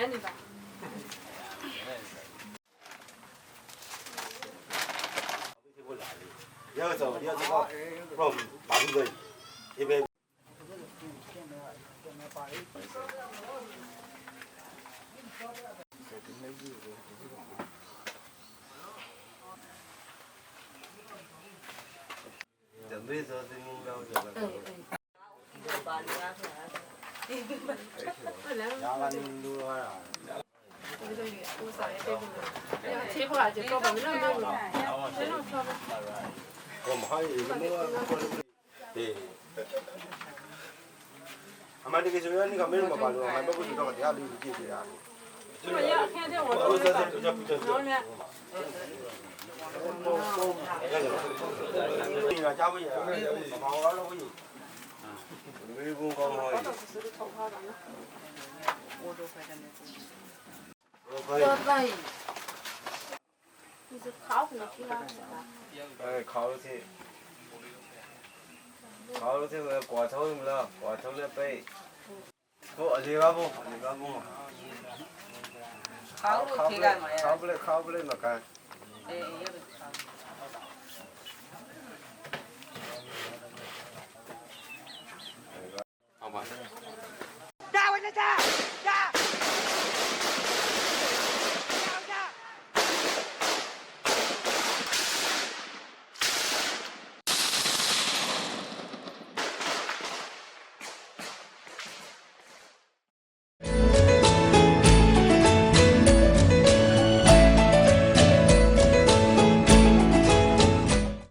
애니가. 여기서 여기서 그럼 Hãy subscribe cho kênh Ghiền Mì Gõ Để không bỏ lỡ những video hấp dẫn ညာကနူနူရတာကိုစားရဲ့တဲ့ဘူး။အခြေခွာကြတော့ဘာလို့လဲ။ကျွန်တော်ဆောက်။ဘာမှဟိုင်းမလို့။ဒီအမတကယ်ဆိုရင်ကမင်းမပါလို့အမဘက်ကတော့တရားလေးကြည့်ပြတာ။ကျွန်တော်ရခင်တဲ့ဝန်တော်ဆက်ဆက်ကြည့်ကြည့်။ဟုတ်နော်။ဟုတ်နော်။ဒီကကြားမရ။ဘာလို့လဲလို့ကြီး။ဘယ်ဘုံကော 哎，烤肉菜，烤肉菜我挂头用了，挂头了背。不，二八不，二八不嘛。烤肉菜干嘛呀？烤不来，烤不来嘛干。哎，要不烤。